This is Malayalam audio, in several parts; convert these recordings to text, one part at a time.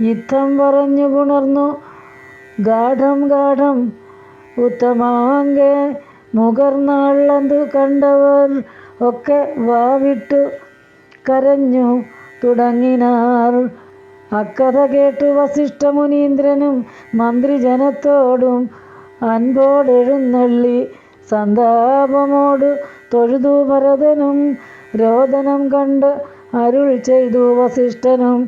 യുദ്ധം പറഞ്ഞു പുണർന്നു. ഗാഠം ഗാഠം ഉത്തമാങ്കെ മുകർന്നാളത് കണ്ടവർ ഒക്കെ വാവിട്ടു കരഞ്ഞു തുടങ്ങിനാർ. അക്കഥ കേട്ടു വസിഷ്ഠ മുനീന്ദ്രനും മന്ത്രിജനത്തോടും അൻപോടെഴുന്നള്ളി സന്താപമോടു തൊഴുതു ഭരതനും രോദനം കണ്ട് അരുൾ ചെയ്തു വസിഷ്ഠനും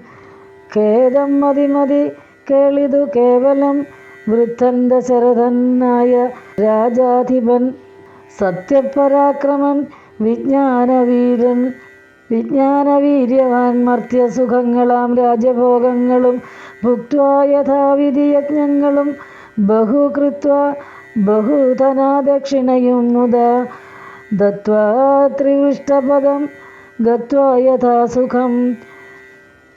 ഖേദം മതി മതി കേളിതു കേവലം വൃദ്ധൻ ദശരഥനായ രാജാധിപൻ സത്യപരാക്രമൻ വിജ്ഞാനവീരൻ വിജ്ഞാനവീര്യവാൻ മർത്യസുഖങ്ങളാം രാജഭോഗങ്ങളും ഭുക്വായഥാവിധി യജ്ഞങ്ങളും ബഹുകൃത്വ ബഹുധനാദക്ഷിണയും മുത ദത്വാ ത്രിവിഷ്ടപദം ഗത്വാ യഥാസുഖം.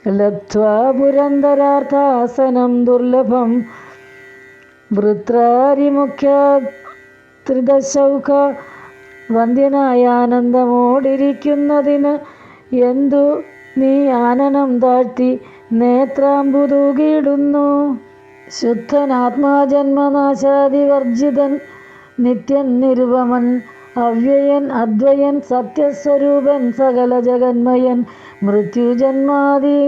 ലബ്ധ്വാ പുരന്തരാർത്ഥാസനം ദുർലഭം. വൃത്രാരിമുഖ്യ ത്രിദശൗഖ വന്ദ്യനായ ആനന്ദമോടിരിക്കുന്നതിന് എന്തു നീ ആനനം താഴ്ത്തി നേത്രാമ്പുതൂകിയിടുന്നു ശുദ്ധനാത്മാജന്മനാശാദിവർജിതൻ നിത്യൻ നിരുപമൻ അവ്യയൻ അദ്വയൻ സത്യസ്വരൂപൻ സകല ജഗന്മയൻ മൃത്യുജന്മാതി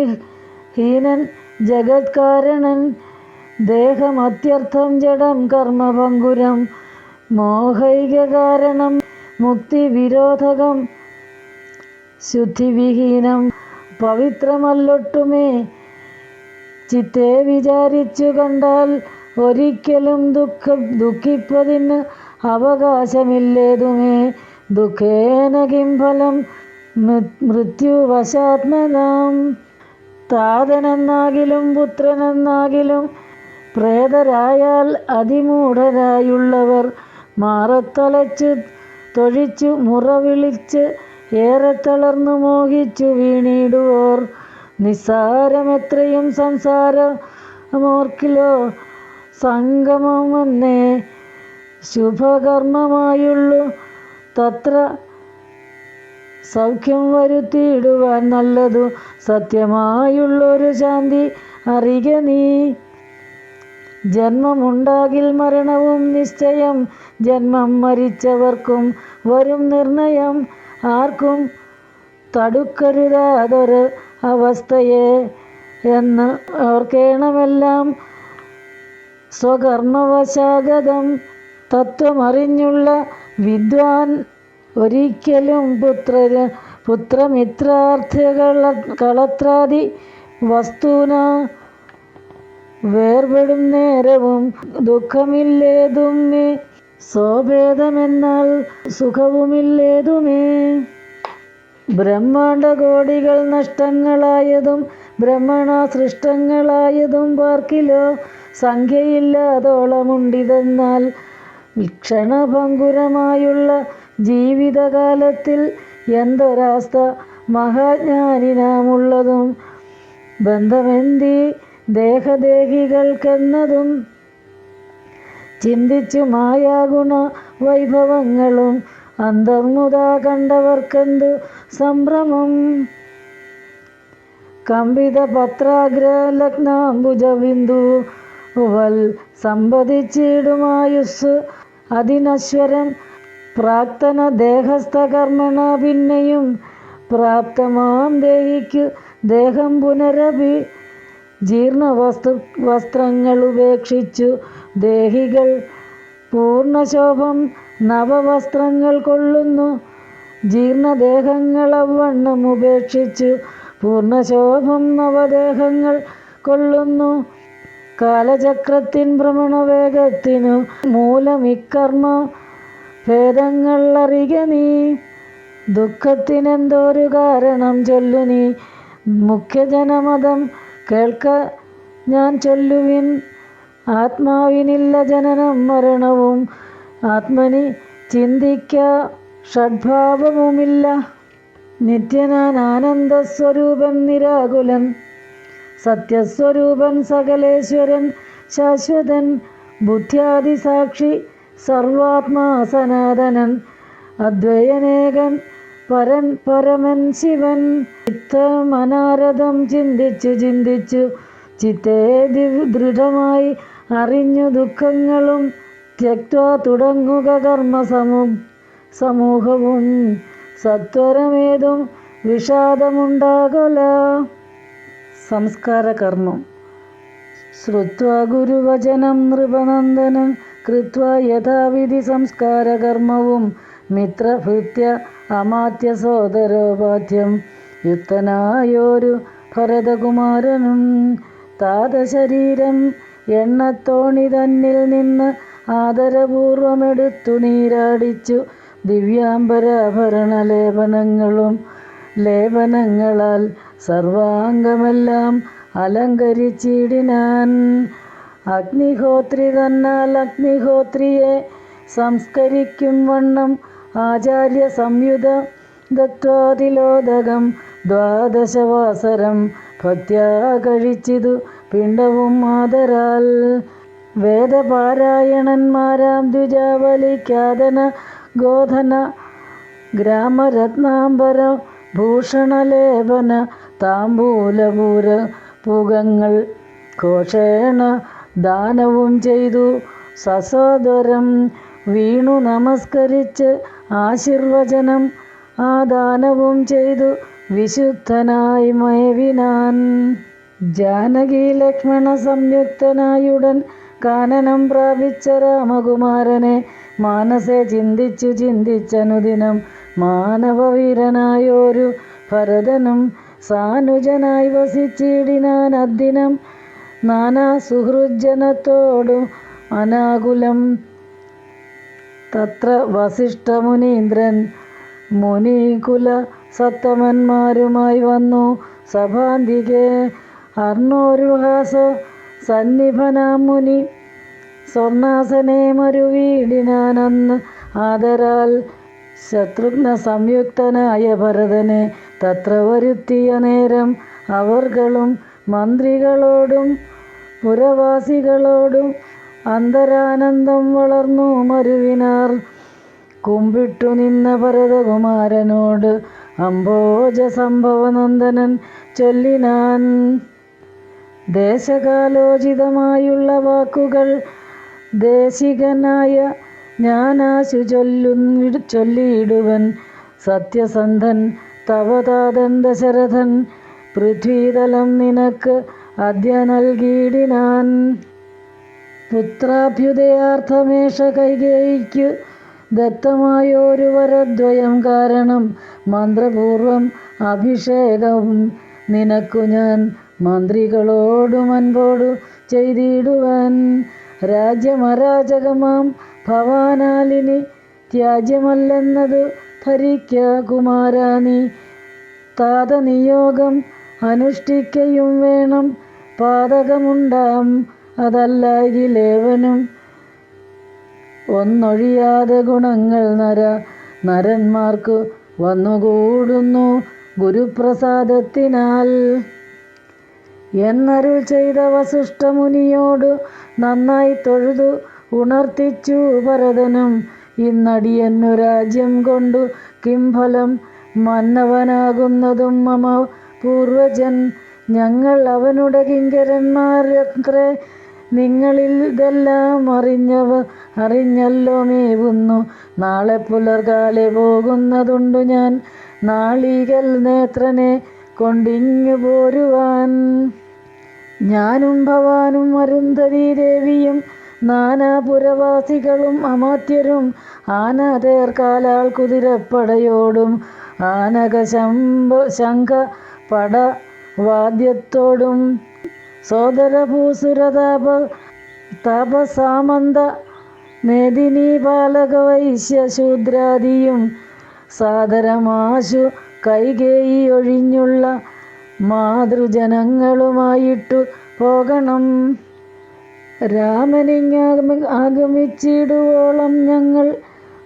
ഹീനൻ ജഗത്കാരണൻ ദേഹമത്യർത്ഥം ജഡം കർമ്മഭങ്കുരം മോഹൈകകാരണം മുക്തിവിരോധകം ശുദ്ധിവിഹീനം പവിത്രമല്ലൊട്ടുമേ. ചിത്തെ വിചാരിച്ചു കണ്ടാൽ ഒരിക്കലും ദുഃഖം ദുഃഖിപ്പതിന് അവകാശമില്ലേതുമേ? ദുഃഖേന കിം ഫലം മൃത്യുവശാത്മനാം. താതനെന്നാകിലും പുത്രനെന്നാകിലും പ്രേതരായാൽ അതിമൂഢരായുള്ളവർ മാറത്തലച്ചു തൊഴിച്ചു മുറവിളിച്ച് ഏറെ തളർന്നു മോഹിച്ചു വീണിടുവോർ. നിസ്സാരമെത്രയും സംസാരമോർക്കിലോ സംഗമമെന്നേ ശുഭകർമ്മമായുള്ളു. തത്ര സൗഖ്യം വരുത്തിയിടുവാൻ നല്ലതു സത്യമായുള്ളൊരു ശാന്തി അറിക നീ. ജന്മമുണ്ടാകിൽ മരണവും നിശ്ചയം. ജന്മം മരിച്ചവർക്കും വരും നിർണയം. ആർക്കും തടുക്കരുതാതൊരു അവസ്ഥയെ എന്ന് ഓർക്കേണമെല്ലാം സ്വകർമ്മവശാഗതം. തത്വമറിഞ്ഞുള്ള വിദ്വാൻ ഒരിക്കലും പുത്രര് പുത്രമിത്രാർത്ഥകള കളത്രാദി വസ്തുന വേർപെടും നേരവും ദുഃഖമില്ലേതുമേ? സ്വഭേദമെന്നാൽ സുഖവുമില്ലേതുമേ? ബ്രഹ്മാണ്ട കോടികൾ നഷ്ടങ്ങളായതും ബ്രഹ്മണ സൃഷ്ടങ്ങളായതും പാർക്കിലോ സംഖ്യയില്ലാതോളമുണ്ടിതെന്നാൽ ക്ഷണഭങ്കുരമായുള്ള ജീവിതകാലത്തിൽ എന്തൊരാസ്ഥ മഹാജ്ഞാനിനാമുള്ളതും ബന്ധമെന്തി ദേഹദേഹികൾക്കെന്നതും. ചിന്തിച്ചു മായാഗുണ വൈഭവങ്ങളും അന്തർമുത കണ്ടവർക്കെന്തു സംഭ്രമം. കമ്പിത പത്രാഗ്ര ലഗ്നാംബുജ ബിന്ദു വൽ സമ്പതിച്ചിടുമായുസ് അതിനശ്വരം പ്രാക്തന ദേഹസ്ഥ കർമ്മണ പിന്നെയും പ്രാപ്തമാം ദേഹിക്കു ദേഹം പുനരഭി ജീർണ വസ്തു വസ്ത്രങ്ങൾ ഉപേക്ഷിച്ചു. ദേഹികൾ പൂർണശോഭം നവവസ്ത്രങ്ങൾ കൊള്ളുന്നു. ജീർണദേഹങ്ങൾ അവണ്ണം ഉപേക്ഷിച്ചു. പൂർണശോഭം നവദേഹങ്ങൾ കൊള്ളുന്നു. കാലചക്രത്തിൻ ഭ്രമണവേഗത്തിനു മൂലമിക്കർമ്മ ഭേദങ്ങൾ അറിക നീ. ദുഃഖത്തിനെന്തോരു കാരണം ചൊല്ലു നീ. മുഖ്യജനമതം കേൾക്ക ഞാൻ ചൊല്ലുവിൻ. ആത്മാവിനില്ല ജനനം മരണവും. ആത്മനി ചിന്തിക്ക ഷഡ്ഭാവവുമില്ല. നിത്യനാൻ ആനന്ദസ്വരൂപൻ നിരാകുലൻ സത്യസ്വരൂപൻ സകലേശ്വരൻ ശാശ്വതൻ ബുദ്ധ്യാദിസാക്ഷി സർവാത്മാ സനാതനൻ അദ്വയനേകൻ പരൻ പരമൻ ശിവൻ. ചിത്തമനാരഥം ചിന്തിച്ചു ചിന്തിച്ചു ചിത്തേ ദൃഢമായി അറിഞ്ഞു ദുഃഖങ്ങളും ത്യക്വാ തുടങ്ങുക കർമ്മ സമൂ സമൂഹവും. സത്വരമേതും വിഷാദമുണ്ടാകല. സംസ്കാര കർമ്മം ശ്രുത്വാ ഗുരുവചനം നൃപനന്ദനം കൃത്വാ യഥാവിധി സംസ്കാരകർമ്മവും മിത്രഭൃത്യ അമാത്യ സോദരോപാധ്യം. യുക്തനായൊരു ഭരതകുമാരനും താതശരീരം എണ്ണത്തോണി തന്നിൽ നിന്ന് ആദരപൂർവമെടുത്തു നീരാടിച്ചു ദിവ്യാംബരാഭരണ ലേപനങ്ങളും ലേപനങ്ങളാൽ സർവാംഗമെല്ലാം അലങ്കരിച്ചിടിനാൻ. അഗ്നിഹോത്രി തന്നാൽ അഗ്നിഹോത്രിയെ സംസ്കരിക്കും വണ്ണം. ആചാര്യ സംയുത ദത്വാതിലോദകം ദ്വാദശവാസരം ഭക്ത്യാ കഴിച്ചിതു പിണ്ടവും മാതരാൽ. വേദപാരായണന്മാരാം ദ്വിജാവലിക്കാതന ഗോധന ഗ്രാമരത്നാംബര ഭൂഷണലേപന താമ്പൂലപൂര പുകങ്ങൾ ഘോഷേണ ദാനവും ചെയ്തു. സസോദരം വീണു നമസ്കരിച്ച് ആശീർവചനം ആ ദാനവും ചെയ്തു. വിശുദ്ധനായി മയവിനാൻ ജാനകി ലക്ഷ്മണ സംയുക്തനായുടൻ കാനനം പ്രാപിച്ച രാമകുമാരനെ മാനസെ ചിന്തിച്ചു ചിന്തിച്ചനുദിനം മാനവവീരനായൊരു ഭരതനും സാനുജനായി വസിച്ചിടിനാൻ അദ്ദിനം നാനാ സുഹൃജനത്തോടും അനാകുലം. തത്ര വസിഷ്ഠമുനീന്ദ്രൻ മുനികുല സത്തമന്മാരുമായി വന്നു. സഭാന്തികെ അർണോരുഹാസ സന്നിഭനാം മുനി സ്വർണാസനെ മരുവീടിനാനന്ന് ആദരാൽ ശത്രുഘ്ന സംയുക്തനായ ഭരതനെ തത്ര വരുത്തിയ നേരം അവർകളും മന്ത്രികളോടും പുരവാസികളോടും അന്തരാനന്ദം വളർന്നു മരുവിനാർ കുമ്പിട്ടു നിന്ന ഭരതകുമാരനോട് അംബോജ സംഭവനന്ദനൻ ചൊല്ലിനാൻ. ദേശകാലോചിതമായുള്ള വാക്കുകൾ ദേശികനായ ഞാനാശു ചൊല്ലു ചൊല്ലിയിടുവൻ സത്യസന്ധൻ തവതാതൻ ദശരഥൻ പൃഥ്വീതലം നിനക്ക് അദ്യ നൽകിയിടിനാൻ. പുത്രാഭ്യുദയാർത്ഥമേഷ കൈകേയിക്കു ദത്തമായൊരു വരദ്വയം കാരണം മന്ത്രപൂർവം അഭിഷേകം നിനക്കു ഞാൻ മന്ത്രികളോടും അൻപോടു ചെയ്തിടുവാൻ. രാജ്യമരാജകമാം ഭവാനാലിനി ത്യാജ്യമല്ലെന്നതു ഭരിക്ക താതനിയോഗം അനുഷ്ഠിക്കയും വേണം. പാതകമുണ്ടാം അതല്ലായിലേവനും. ഒന്നൊഴിയാതെ ഗുണങ്ങൾ നര നരന്മാർക്കു വന്നുകൂടുന്നു ഗുരുപ്രസാദത്തിനാൽ. എന്നരുൾ ചെയ്ത വസിഷ്ഠമുനിയോട് നന്നായി തൊഴുതു ഉണർത്തിച്ചു ഭരതനും. ഇന്നടിയന്നു രാജ്യം കൊണ്ടു കിംഫലം മന്നവനാകുന്നതും മമ പൂർവജൻ ഞങ്ങൾ അവനുടെ കിങ്കരന്മാരത്രേ നിങ്ങളിൽ ഇതെല്ലാം അറിഞ്ഞവ അറിഞ്ഞല്ലോ മേവുന്നു. നാളെ പുലർകാലെ പോകുന്നതുണ്ട് ഞാൻ. നാളികൽ നേത്രനെ കൊണ്ടിങ്ങു പോരുവാൻ. ഞാനും ഭവാനും അരുന്ധതി ദേവിയും നാനാപുരവാസികളും അമാത്യരും ആനതേർക്കാലാൾ കുതിരപ്പടയോടും ആനക ശംഭ ശംഖ പട വാദ്യത്തോടും സോദരഭൂസുരതാപ താപസാമന്ത ശൂദ്രാദിയും സാദരമാശു കൈകേയി ഒഴിഞ്ഞുള്ള മാതൃജനങ്ങളുമായിട്ടു പോകണം. രാമനിങ്ങാഗമ ആഗമിച്ചിടുവോളം ഞങ്ങൾ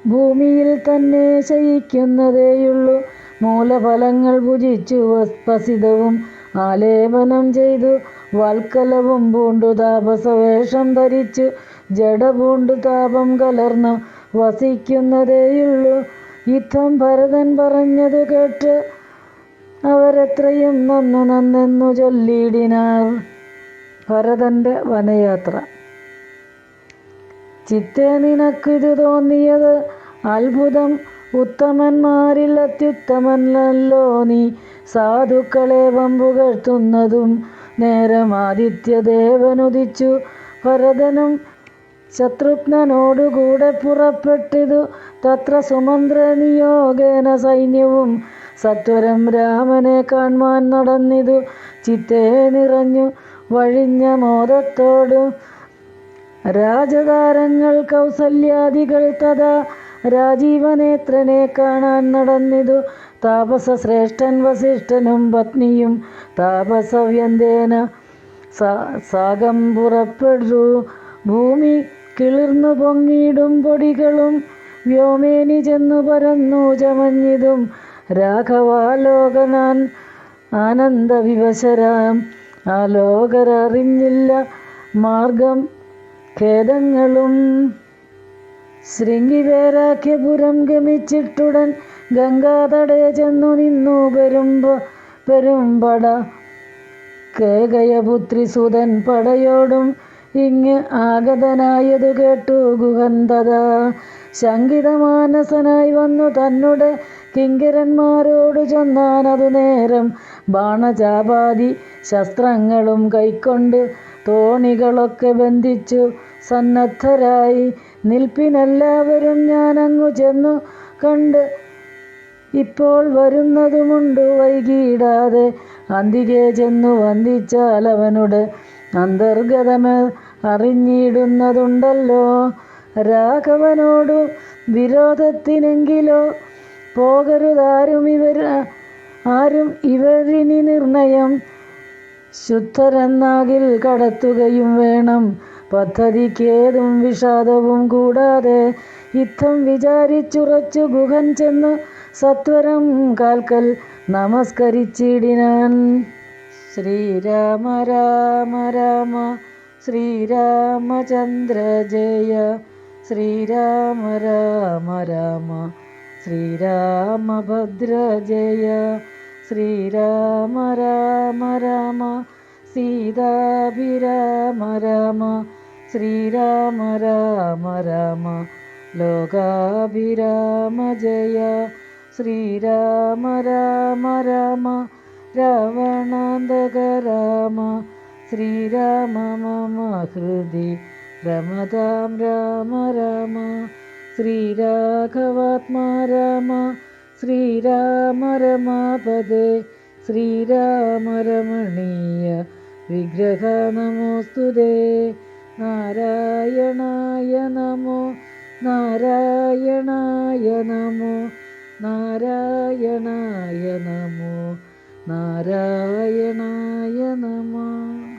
ഭൂമിയിൽ തന്നെ ശയിക്കുന്നതേയുള്ളൂ. മൂലഫലങ്ങൾ ഭുജിച്ചു വസ്പസിതവും ആലേപനം ചെയ്തു. വൽക്കലവും പൂണ്ടു താപസവേഷം ധരിച്ചു. ജഡപൂണ്ടു താപം കലർന്നു വസിക്കുന്നതേയുള്ളൂ. യുദ്ധം ഭരതൻ പറഞ്ഞതു കേട്ട് അവരത്രയും നന്നു നന്നെന്നു ചൊല്ലിയിടിനാർ. ഭരതന്റെ വനയാത്ര. ചിത്തേ നിനക്കിത് തോന്നിയത് അത്ഭുതം. ഉത്തമന്മാരിൽ അത്യുത്തമനല്ലോ നീ. സാധുക്കളെ വമ്പുകഴ്ത്തുന്നതും നേരം ആദിത്യദേവനുദിച്ചു. ഭരതനും ശത്രുഘ്നോടുകൂടെ പുറപ്പെട്ടിതു. തത്ര സുമന്ത്ര നിയോഗേന സൈന്യവും സത്വരം രാമനെ കാൺമാൻ നടന്നിതു. ചിത്തേ നിറഞ്ഞു വഴിഞ്ഞ മോദത്തോട് രാജതാരങ്ങൾ കൗസല്യാദികൾ തഥാ രാജീവനേത്രനെ കാണാൻ നടന്നിതു. താപസ ശ്രേഷ്ഠൻ വസിഷ്ഠനും പത്നിയും താപസവ്യന്തേന സാഗം പുറപ്പെടു. ഭൂമി കിളിർന്നു പൊങ്ങിയിടും പൊടികളും വ്യോമേനി ചെന്നു പരന്നു ചമഞ്ഞിതും. രാഘവാലോകനാൻ ആനന്ദവിവശരാം. ആലോകരറിഞ്ഞില്ല മാർഗം ഖേദങ്ങളും. ശൃംഗിവേരാഖ്യപുരം ഗമിച്ചിട്ടുടൻ ഗംഗാതടയ ചെന്നു നിന്നു പെരുമ്പ പെരുമ്പട. കേകയപുത്രി സുതൻ പടയോടും ഇങ്ങ് ആഗതനായതു കേട്ടു ഗുഹന്തത. ശങ്കിതമാനസനായി വന്നു തന്നുടെ കിങ്കരന്മാരോട് ചൊന്നാനതു നേരം. ബാണചാപാതി ശസ്ത്രങ്ങളും കൈക്കൊണ്ട് തോണികളൊക്കെ ബന്ധിച്ചു സന്നദ്ധരായി നിൽപ്പിനെല്ലാവരും ഞാനങ്ങു ചെന്നു കണ്ട് ഇപ്പോൾ വരുന്നതുമുണ്ട് വൈകിയിടാതെ. അന്തികെ ചെന്നു വന്ദിച്ചാൽ അവനുടെ അന്തർഗതമ അറിഞ്ഞിടുന്നതുണ്ടല്ലോ. രാഘവനോടു വിരോധത്തിനെങ്കിലോ പോകരുതാരും ഇവർ ആരും ഇവരിനി നിർണയം ശുദ്ധരെന്നാകിൽ കടത്തുകയും വേണം. പദ്ധതിക്കേതും വിഷാദവും കൂടാതെ യുദ്ധം വിചാരിച്ചുറച്ചു ഗുഹൻ ചെന്നു സത്വരം കാൽക്കൽ നമസ്കരിച്ചിടിനാൻ. ശ്രീരാമ രാമ രാമ ശ്രീരാമചന്ദ്ര ജയ. ശ്രീരാമ രാമ രാമ ശ്രീരാമഭദ്ര ജയ. श्रीराम राम राम सीताभिराम राम श्रीराम राम राम लोकाभिराम जय श्रीराम राम राम रामण राम श्रीराम मम हृदि रमतां राम राम श्रीराघवात्मा राम ശ്രീരാമ രമാപദേ ശ്രീരാമരമണീയ വിഗ്രഹ നമോസ്തുതേ നാരായണായ നമോ നാരായണായ നമോ നാരായണായ നമോ നാരായണായ നമോ.